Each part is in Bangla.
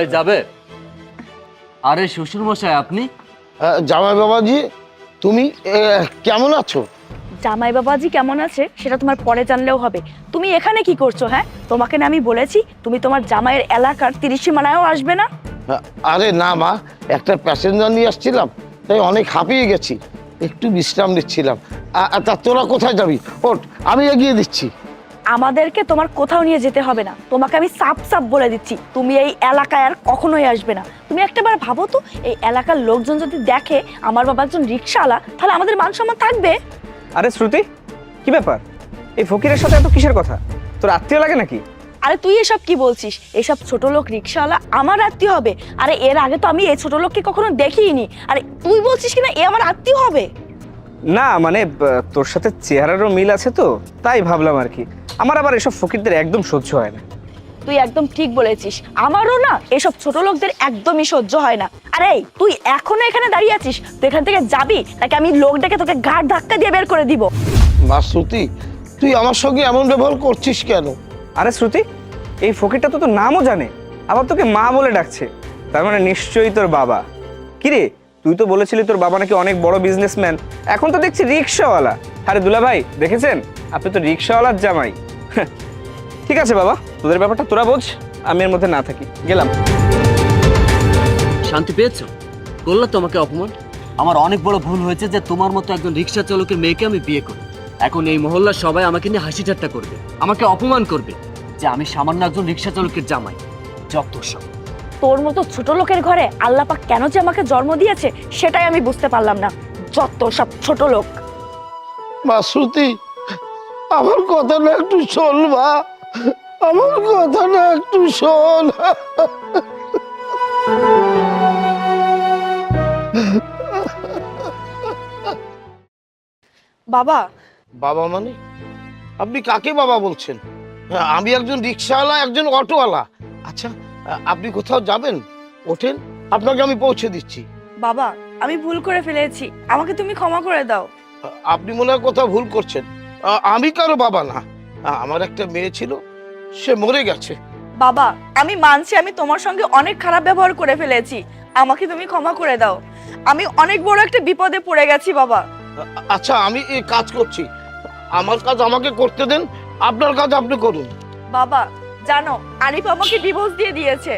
এই যাবে। আরে শ্বশুর মশাই আপনি জামাই বাবাজি তুমি কেমন আছো? জামাই বাবাজি কেমন আছে সেটা তোমার পরে জানলেও হবে। তুমি এখানে কি করছ হ্যাঁ? তোমাকে না আমি বলেছি তুমি তোমার জামাইয়ের এলাকার তিরিশ সীমানায়ও আসবে না? আরে না মা একটা প্যাসেঞ্জার নিয়ে আসছিলাম তাই অনেক হাঁপিয়ে গেছি একটু বিশ্রাম নিচ্ছিলাম। তা তোরা কোথায় যাবি? ওঠ আমি এগিয়ে দিচ্ছি। আমাদেরকে তোমার কোথাও নিয়ে যেতে হবে না। তোমাকে আমি সাপ সাপ বলে দিচ্ছি। তুমি এই এলাকায় আর কখনোই আসবে না। তুমি একটাবার ভাবো তো এই এলাকার লোকজন যদি দেখে আমার বাবা একজন রিক্সাওয়ালা তাহলে আমাদের মান সম্মান থাকবে? আরে শ্রুতি কি ব্যাপার? এই ফকিরের সাথে এত কিসের কথা? তোর আত্মীয় লাগে নাকি? আরে তুই এসব কি বলছিস? এসব ছোট লোক রিক্সাওয়ালা আমার আত্মীয় হবে। আরে এর আগে তো আমি এই ছোট লোককে কখনো দেখিনি। আরে তুই বলছিস কিনা এ আমার আত্মীয় হবে? না মানে তোর সাথে চেহারারও মিল আছে তো? তাই ভাবলাম আর কি। আমার আবার এসব ফকিরদের একদম সহ্য হয় না। তুই একদম ঠিক বলেছিস। আমারও না এসব ছোট লোকদের একদমই সহ্য হয় না। আরে তুই এখনও এখানে দাঁড়িয়ে আছিস? তুই এখান থেকে যাবি? নাকি আমি লোক ডেকে তোকে ঘাট ধাক্কা দিয়ে বের করে দিব? মা শ্রুতি তুই আমার সঙ্গে এমন ব্যবহার করছিস কেন? আরে শ্রুতি এই ফকিরটা তো তোর নামও জানে। আবার তোকে মা বলে ডাকছে। তার মানে নিশ্চয়ই তোর বাবা। কিরে তুই তো বলেছিলি তোর বাবা নাকি অনেক বড় বিজনেসম্যান এখন তো দেখছি রিক্সাওয়ালা। আরে দুলা ভাই দেখেছেন? আপনি তো রিক্সাওয়ালার জামাই। হ্যাঁ, ঠিক আছে বাবা তোদের ব্যাপারটা তোরা বোঝ আমি এর মধ্যে না থাকি। গেলাম। শান্তি পেয়েছ? করল তোমাকে অপমান? আমার অনেক বড় ভুল হয়েছে যে তোমার মতো একজন রিক্সা চালকের মেয়েকে আমি বিয়ে করি। এখন এই মহল্লার সবাই আমাকে নিয়ে হাসি ঠাট্টা করবে আমাকে অপমান করবে যে আমি সামান্য একজন রিক্সা চালকের জামাই। যত সব। তোর মতো ছোট লোকের ঘরে আল্লাহ পাক কেন যে আমাকে জন্ম দিয়েছে সেটাই আমি বুঝতে পারলাম না। যত সব ছোট লোক। মা শ্রুতি আমার কথাটা একটু শোন মা। আমার কথাটা একটু শোন। বাবা। বাবা মানে? আপনি কাকে বাবা বলছেন? আমি একজন রিক্সাওয়ালা একজন অটোওয়ালা। আচ্ছা আপনি কোথাও যাবেন? ওঠেন আপনাকে আমি পৌঁছে দিচ্ছি। বাবা আমি ভুল করে ফেলেছি। আমাকে তুমি ক্ষমা করে দাও। আপনি মনে হয় কোথাও ভুল করছেন। আমি কারও বাবা না। আমার একটা মেয়ে ছিল সে মরে গেছে। বাবা আমি মানছি আমি তোমার সঙ্গে অনেক খারাপ ব্যবহার করে ফেলেছি। আমাকে তুমি ক্ষমা করে দাও। আমি অনেক বড় একটা বিপদে পড়ে গেছি বাবা। আচ্ছা আমি এই কাজ করছি। আমার কাজ আমাকে করতে দেন আপনার কাজ আপনি করুন। বাবা জানো আরিফ আমাকে ডিভোর্স দিয়ে দিয়েছে।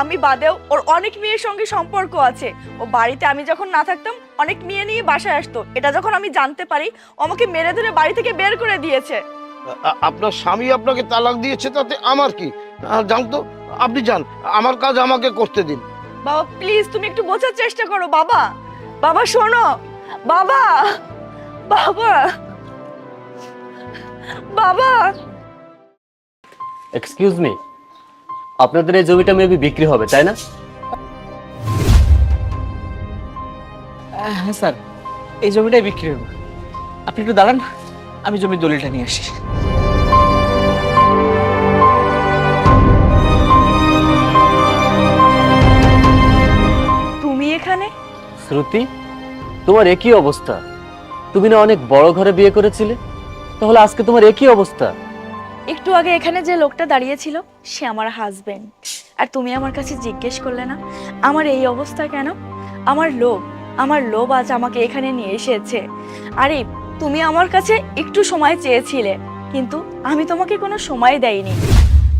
আমি বাদেও ওর অনেক মেয়ের সঙ্গে সম্পর্ক আছে। ও বাড়িতে আমি যখন না থাকতাম অনেক মেয়ে নিয়ে বাসায় আসতো। এটা যখন আমি জানতে পারি আমাকে মেরে ধরে বাড়ি থেকে বের করে দিয়েছে। আপনার স্বামী আপনাকে তালাক দিয়েছে তাতে আমার কি? আ, যান তো আপনি যান আমার কাজ আমাকে করতে দিন। বাবা প্লিজ তুমি একটু বোঝার চেষ্টা করো বাবা। বাবা শোনো। বাবা! বাবা! বাবা! এক্সকিউজ মি আপনাদের এই জমিটা মেবি বিক্রি হবে তাই না? হ্যাঁ স্যার। এই জমিটাই বিক্রি হবে। আপনি একটু দাঁড়ান আমি জমির দলিলটা নিয়ে আসি। তুমি এখানে? শ্রুতি তোমার একই অবস্থা। তুমি না অনেক বড় ঘরে বিয়ে করেছিলে? তাহলে আজকে তোমার একই অবস্থা। একটু আগে এখানে যে লোকটা দাঁড়িয়ে ছিল সে আমার হাজবেন্ড আর তুমি আমার কাছে জিজ্ঞেস করলে না আমার এই অবস্থা কেন? আমার লোভ আমার লোভ আজ আমাকে এখানে নিয়ে এসেছে। আরে তুমি আমার কাছে একটু সময় চেয়েছিলে কিন্তু আমি তোমাকে কোনো সময় দেয়নি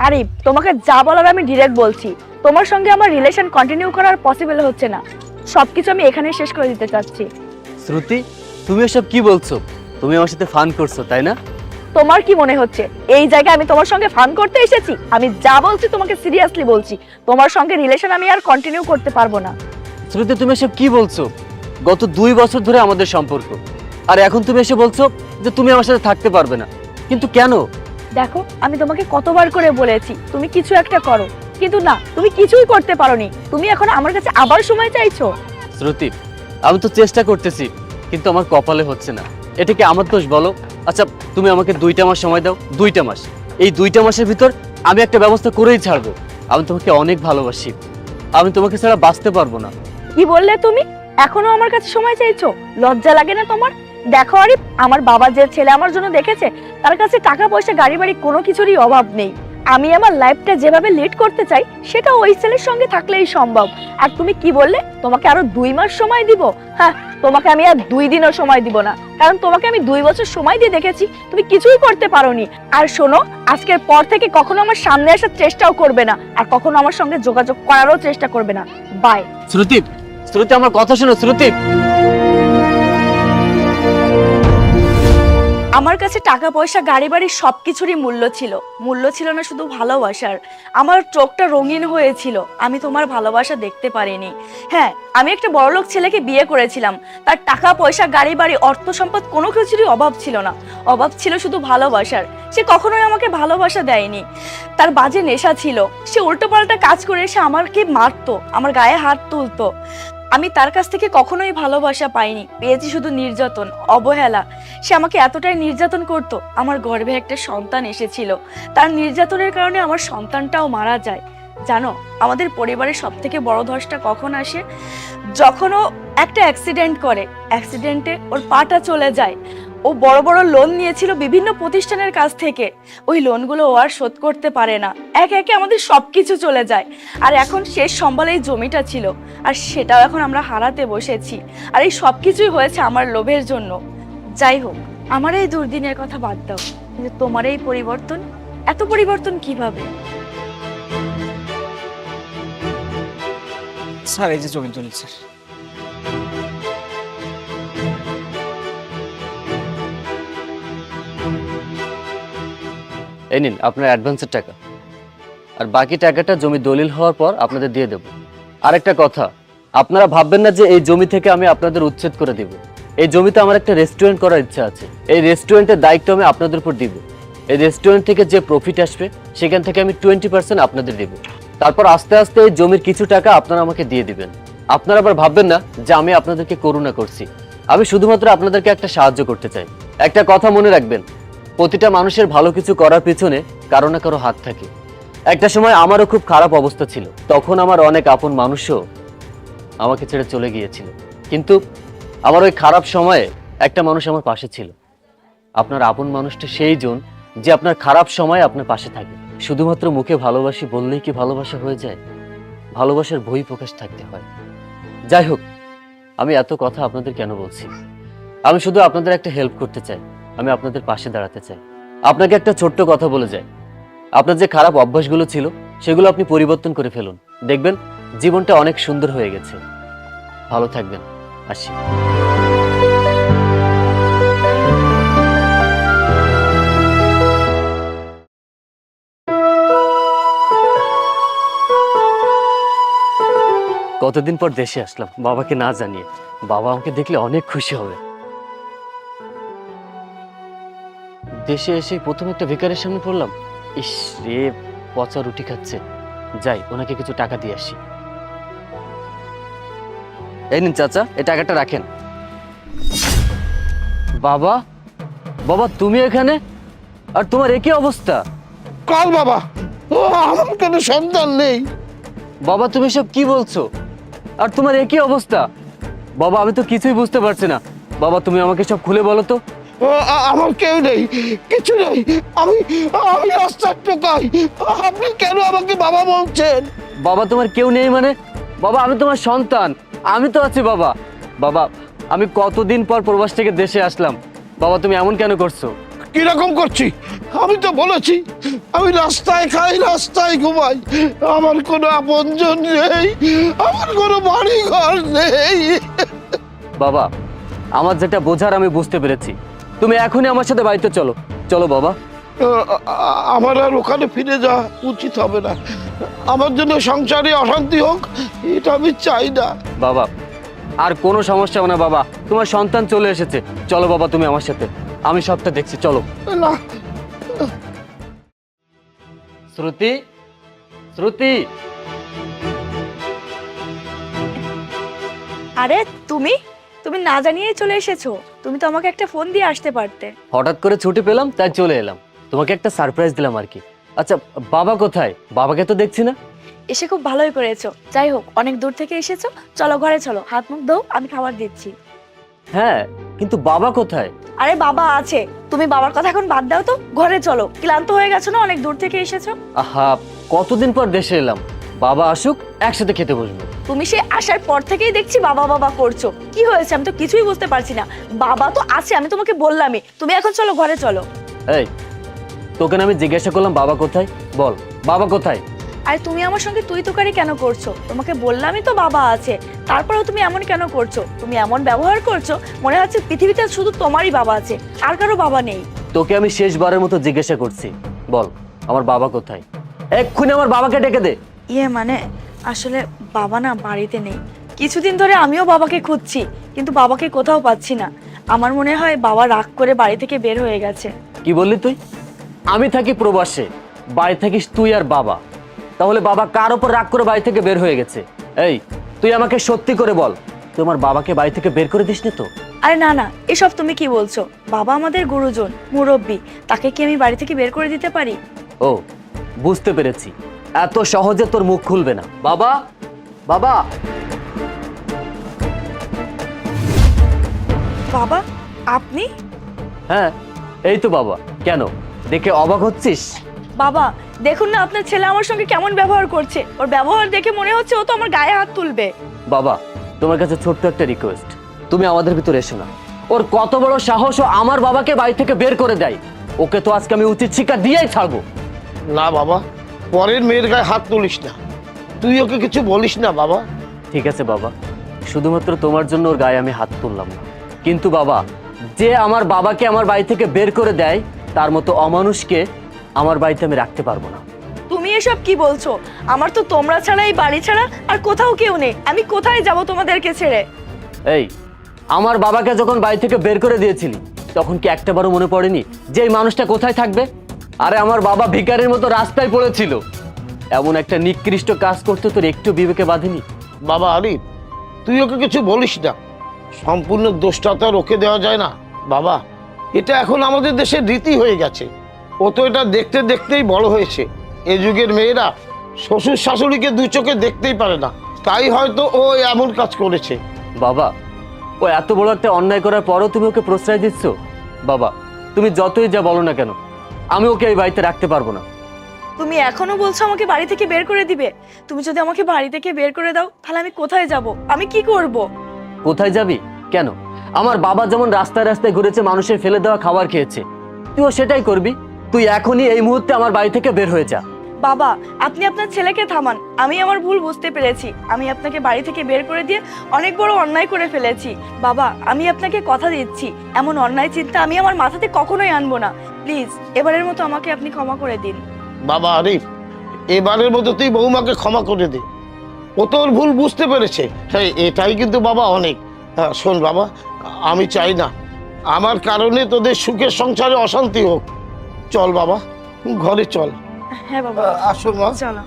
আরে তোমাকে যা বলার আমি ডিরেক্ট বলছি। তোমার সঙ্গে আমার রিলেশন কন্টিনিউ করার পসিবল হচ্ছে না। সবকিছু আমি এখানে শেষ করে দিতে চাচ্ছি। শ্রুতি তুমি এসব কি বলছো? তুমি আমার সাথে ফান করছ তাই না? তোমার কি মনে হচ্ছে? এই জায়গায় আমি তোমার সঙ্গে ফান করতে এসেছি? আমি যা বলছি তোমাকে সিরিয়াসলি বলছি। তোমার সঙ্গে রিলেশন আমি আর কন্টিনিউ করতে পারব না। শ্রুতি তুমি এসব কি বলছো? গত দুই বছর ধরে আমাদের সম্পর্ক। আর এখন তুমি এসে বলছো যে তুমি আমার সাথে থাকতে পারবে না। কিন্তু কেন? দেখো আমি তোমাকে কতবার করে বলেছি তুমি কিছু একটা করো। কিন্তু না তুমি কিছুই করতে পারোনি। তুমি এখন আমার কাছে আবার সময় চাইছো। শ্রুতি আমি তো চেষ্টা করতেছি কিন্তু আমার কপালে হচ্ছে না। এটা কি আমার দোষ বলো? আচ্ছা তুমি আমাকে দুইটা মাস সময় দাও দুইটা মাস। এই দুইটা মাসের ভিতর আমি একটা ব্যবস্থা করেই ছাড়বো। আমি তোমাকে অনেক ভালোবাসি। আমি তোমাকে ছাড়া বাঁচতে পারব না। কি বললে তুমি? এখনও আমার কাছে সময় চাইছো? লজ্জা লাগে না তোমার? দেখো আরিফ, আমার বাবা যে ছেলে আমার জন্য দেখেছে, তার কাছে টাকা পয়সা, গাড়ি বাড়ি কোনো কিছুরই অভাব নেই। আমি আমার লাইফটা যেভাবে লিড করতে চাই, সেটা ওই ছেলের সঙ্গে থাকলেই সম্ভব। আর তুমি কি বললে? তোমাকে আরও দুই মাস সময় দিব? হ্যাঁ তোমাকে আমি আর দুই দিনও সময় দিব না। কারণ তোমাকে আমি দুই বছর সময় দিয়ে দেখেছি, তুমি কিছুই করতে পারোনি। আর শোনো, আজকের পর থেকে কখনো আমার সামনে আসার চেষ্টাও করবে না, আর কখনো আমার সঙ্গে যোগাযোগ করারও চেষ্টা করবে না। বাই শ্রুতি শ্রুতি, আমার কথা শোনো, শ্রুতি। আমার কাছে টাকা পয়সা গাড়ি বাড়ি সবকিছুরই মূল্য ছিল। মূল্য ছিল না শুধু ভালোবাসার। আমার চোখটা রঙিন হয়েছিল। আমি তোমার ভালোবাসা দেখতে পারিনি। হ্যাঁ আমি একটা বড়লোক ছেলেকে বিয়ে করেছিলাম। তার টাকা পয়সা গাড়ি বাড়ি অর্থ সম্পদ কোনো কিছুরই অভাব ছিল না। অভাব ছিল শুধু ভালোবাসার। সে কখনোই আমাকে ভালোবাসা দেয়নি। তার বাজে নেশা ছিল। সে উল্টোপাল্টা কাজ করে এসে আমাকে মারতো। আমার গায়ে হাত তুলতো। আমি তার কাছ থেকে কখনোই ভালোবাসা পাইনি। পেয়েছি শুধু নির্যাতন, অবহেলা। সে আমাকে এতটাই নির্যাতন করত, আমার গর্ভে একটা সন্তান এসেছিল। তার নির্যাতনের কারণে আমার সন্তানটাও মারা যায়। জানো, আমাদের পরিবারের সব থেকে বড় ধসটা কখন আসে? যখন ও একটা অ্যাক্সিডেন্ট করে অ্যাক্সিডেন্টে ওর পাটা চলে যায়। ও বড় বড় লোন নিয়েছিল বিভিন্ন প্রতিষ্ঠানের কাছ থেকে। ওই লোনগুলো ও আর শোধ করতে পারে না। একে একে আমাদের সব কিছু চলে যায়। আর এখন শেষ সম্বলে এই জমিটা ছিল। আর সেটাও এখন আমরা হারাতে বসেছি। আর এই সব কিছুই হয়েছে আমার লোভের জন্য। যাই হোক, আমার এই দুর্দিনের কথা বাদ দাও। কিন্তু তোমার এই পরিবর্তন, এত পরিবর্তন কীভাবে? স্যার, এই যে জমি স্যার এই নিন, আপনার অ্যাডভান্সের টাকা। আর বাকি টাকাটা জমি দলিল হওয়ার পর আপনাদের দিয়ে দেব। আরেকটা কথা, আপনারা ভাববেন না যে এই জমি থেকে আমি আপনাদের উচ্ছেদ করে দিব। এই জমিতে আমার একটা রেস্টুরেন্ট করার ইচ্ছা আছে। এই রেস্টুরেন্টের দায়িত্ব আমি আপনাদের উপর দিব। এই রেস্টুরেন্ট থেকে যে প্রফিট আসবে, সেখান থেকে আমি টোয়েন্টি পার্সেন্ট আপনাদের দিব। তারপর আস্তে আস্তে এই জমির কিছু টাকা আপনারা আমাকে দিয়ে দিবেন। আপনারা আবার ভাববেন না যে আমি আপনাদেরকে করুণা করছি। আমি শুধুমাত্র আপনাদেরকে একটা সাহায্য করতে চাই। একটা কথা মনে রাখবেন, প্রতিটা মানুষের ভালো কিছু করার পিছনে কারও না কারও হাত থাকে। একটা সময় আমারও খুব খারাপ অবস্থা ছিল, তখন আমার অনেক আপন মানুষও আমাকে ছেড়ে চলে গিয়েছিল। কিন্তু আমার ওই খারাপ সময়ে একটা মানুষ আমার পাশে ছিল। আপনার আপন মানুষটা সেই জন যে আপনার খারাপ সময়ে আপনার পাশে থাকে। শুধুমাত্র মুখে ভালোবাসি বললেই কি ভালোবাসা হয়ে যায়? ভালোবাসার বই প্রকাশ থাকতে হয়। যাই হোক, আমি এত কথা আপনাদের কেন বলছি? আমি শুধু আপনাদের একটা হেল্প করতে চাই। আমি আপনাদের পাশে দাঁড়াতে চাই। আপনাকে একটা ছোট্ট কথা বলে যাই। আপনার যে খারাপ অভ্যাসগুলো ছিল, সেগুলো আপনি পরিবর্তন করে ফেলুন। দেখবেন, জীবনটা অনেক সুন্দর হয়ে গেছে। ভালো থাকবেন। আসি। কতদিন পর দেশে আসলাম, বাবাকে না জানিয়ে। বাবা আমাকে দেখলে অনেক খুশি হবে। দেশে এসে প্রথম একটা ভিকারের সামনে পড়লাম। ইস রে পচা রুটি খাচ্ছে। যাই ওনাকে কিছু টাকা দিয়ে আসি। এই নিন চাচা এই টাকাটা রাখেন। বাবা বাবা তুমি এখানে? আর তোমার একই অবস্থা? কাল বাবা ও আমার কোনো সন্তান নেই। বাবা তুমি সব কি বলছো? আর তোমার একই অবস্থা? বাবা আমি তো কিছুই বুঝতে পারছি না। বাবা তুমি আমাকে সব খুলে বলো তো। আমার কেউ নেই কিছু নেই। আমি আমি রাস্তার টোকাই আপনি কেন আমাকে বাবা বলছেন? বাবা তোমার কেউ নেই মানে? বাবা আমি তোমার সন্তান। আমি তো আছি বাবা। বাবা আমি কতদিন পর প্রবাস থেকে দেশে আসলাম। বাবা তুমি এমন কেন করছ? কীরকম করছি? আমি তো বলেছি আমি রাস্তায় খাই রাস্তায় ঘুমাই। আমার কোনো আপনজন নেই আমার কোনো বাড়ি ঘর নেই। বাবা আমার যেটা বোঝার আমি বুঝতে পেরেছি। তুমি এখনই আমার সাথে বাড়িতে চলো। চলো বাবা। আমার আর ওখানে ফিরে যাওয়া উচিত হবে না। আমার জন্য সংসারে অশান্তি হোক এটা আমি চাই না। বাবা আর কোনো সমস্যা হবে না বাবা। তোমার সন্তান চলে এসেছে। চলো বাবা তুমি আমার সাথে। আমি সবটা দেখছি চলো। না। শ্রুতি শ্রুতি। আরে তুমি? তুমি না জানিয়েই চলে এসেছ। তুমি তো আমাকে একটা ফোন দিয়ে আসতে পারতে। হঠাৎ করে ছুটি পেলাম তাই চলে এলাম। তোমাকে একটা সারপ্রাইজ দিলাম আর কি। আচ্ছা বাবা কোথায়? বাবাকে তো দেখছি না। এসে খুব ভালোই করেছ। যাই হোক অনেক দূর থেকে এসেছ। চলো ঘরে চলো। হাত মুখ দাও আমি খাবার দিচ্ছি। হ্যাঁ কিন্তু বাবা কোথায়? আরে বাবা আছে। তুমি বাবার কথা এখন বাদ দাও তো। ঘরে চলো। ক্লান্ত হয়ে গেছো না? অনেক দূর থেকে এসেছ। আহা কতদিন পর দেশে এলাম? বাবা আসুক একসাথে খেতে বসবো। তুমি সে আসার পর থেকেই দেখছি বাবা বাবা করছ। কি হয়েছে আমি তো কিছুই বুঝতে পারছি না। বাবা তো আছে আমি তোমাকে বললামই। তুমি এখন চলো ঘরে চলো। এই তোকে না আমি জিজ্ঞাসা করলাম বাবা কোথায়? বল বাবা কোথায়? আর তুমি আমার সঙ্গে তুই তুকারি কেন করছ? তোমাকে বললামই তো বাবা আছে। তারপরেও তুমি এমন কেন করছ? তুমি এমন ব্যবহার করছ মনে হচ্ছে পৃথিবীতে শুধু তোমারই বাবা আছে আর কারও বাবা নেই। তোকে আমি শেষবারের মতো জিজ্ঞাসা করছি। বল আমার বাবা কোথায়? এক্ষুনি আমার বাবাকে ডেকে দে। ইয়ে মানে আসলে বাবা না বাড়িতে নেই। কিছুদিন ধরে আমিও বাবাকে খুঁজছি কিন্তু বাবাকে কোথাও পাচ্ছি না। আমার মনে হয় বাবা রাগ করে বাড়ি থেকে বের হয়ে গেছে। কি বললি তুই? আমি থাকি প্রবাসে বাড়ি থাকিস তুই আর বাবা। তাহলে বাবা কার ওপর রাগ করে বাড়ি থেকে বের হয়ে গেছে? এই তুই আমাকে সত্যি করে বল তুই আমার বাবাকে বাড়ি থেকে বের করে দিস না তো? আরে না না এসব তুমি কি বলছো? বাবা আমাদের গুরুজন মুরব্বী তাকে কি আমি বাড়ি থেকে বের করে দিতে পারি? ও বুঝতে পেরেছি। এত সহজে তোর মুখ খুলবে না। বাবা বাবা। বাবা আপনি? হ্যাঁ এই তো বাবা। কেন? দেখে অবাক হচ্ছিস? বাবা দেখুন না আপনার ছেলে আমার সঙ্গে কেমন ব্যবহার করছে। ওর ব্যবহার দেখে মনে হচ্ছে ও তো আমার গায়ে হাত তুলবে। বাবা তোমার কাছে ছোট্ট একটা রিকোয়েস্ট তুমি আমাদের ভিতরে এসো না। ওর কত বড় সাহস ও আমার বাবাকে বাড়ি থেকে বের করে দেয়। ওকে তো আজকে আমি উচিত শিক্ষা দিয়েই ছাড়বো। না বাবা পরের মেয়ের গায়ে হাত তুলিস না। তুই ওকে কিছু বলিস না বাবা। ঠিক আছে বাবা। শুধুমাত্র তোমার জন্য ওর গায়ে আমি হাত তুললাম না। কিন্তু বাবা যে আমার বাবাকে আমার বাড়ি থেকে বের করে দেয় তার মতো অমানুষকে আমার বাড়িতে আমি রাখতে পারব না। তুমি এসব কি বলছো? আমার তো তোমরা ছাড়া এই বাড়ি ছাড়া আর কোথাও কেউ নেই। আমি কোথায় যাব তোমাদেরকে ছেড়ে? এই আমার বাবাকে যখন বাড়ি থেকে বের করে দিয়েছিলি তখন কি একটাবারও মনে পড়েনি যে এই মানুষটা কোথায় থাকবে? আরে আমার বাবা ভিকারির মতো রাস্তায় পড়েছিল। এমন একটা নিকৃষ্ট কাজ করতে তোর একটু বিবেকে বাঁধেনি? বাবা আরিফ তুই ওকে কিছু বলিস না। সম্পূর্ণ দোষটা তো আর ওকে দেওয়া যায় না। বাবা এটা এখন আমাদের দেশের রীতি হয়ে গেছে। ও তো এটা দেখতে দেখতেই বড় হয়েছে। এ যুগের মেয়েরা শ্বশুর শাশুড়িকে দু চোখে দেখতেই পারে না। তাই হয়তো ও এমন কাজ করেছে। বাবা ও এত বড় একটা অন্যায় করার পরও তুমি ওকে প্রশ্রয় দিচ্ছ? বাবা তুমি যতই যা বলো না কেন। আমি ওকে এই বাড়িতে রাখতে পারব না। তুমি এখনও বলছো আমাকে বাড়ি থেকে বের করে দিবে। তুমি যদি আমাকে বাড়ি থেকে বের করে দাও তাহলে আমি কোথায় যাব? আমি কি করব? কোথায় যাবি? কেন? আমার বাবা যেমন রাস্তায় রাস্তায় ঘুরেছে মানুষের ফেলে দেওয়া খাবার খেয়েছে। তুইও সেটাই করবি? তুই এখনই এই মুহূর্তে আমার বাড়ি থেকে বের হয়ে যা। বাবা আপনি আপনার ছেলেকে থামান। আমি আমার ভুল বুঝতে পেরেছি। আমি আপনাকে বাড়ি থেকে বের করে দিয়ে অনেক বড় অন্যায় করে ফেলেছি। বাবা আমি আপনাকে কথা দিচ্ছি। এমন অন্যায় চিন্তা আমি আমার মাথাতে কখনোই আনব না। প্লিজ এবারের মতো আমাকে আপনি ক্ষমা করে দিন। বাবা আরিফ এবারের মতো তুই বৌমাকে ক্ষমা করে দে। ও তোর ভুল বুঝতে পেরেছে। হ্যাঁ এটাই কিন্তু বাবা অনেক। হ্যাঁ, শোন বাবা আমি চাই না। আমার কারণে তোদের সুখের সংসারে অশান্তি হোক। চল বাবা ঘরে চল। হ্যাঁ বাবা। আসো মা। চলো।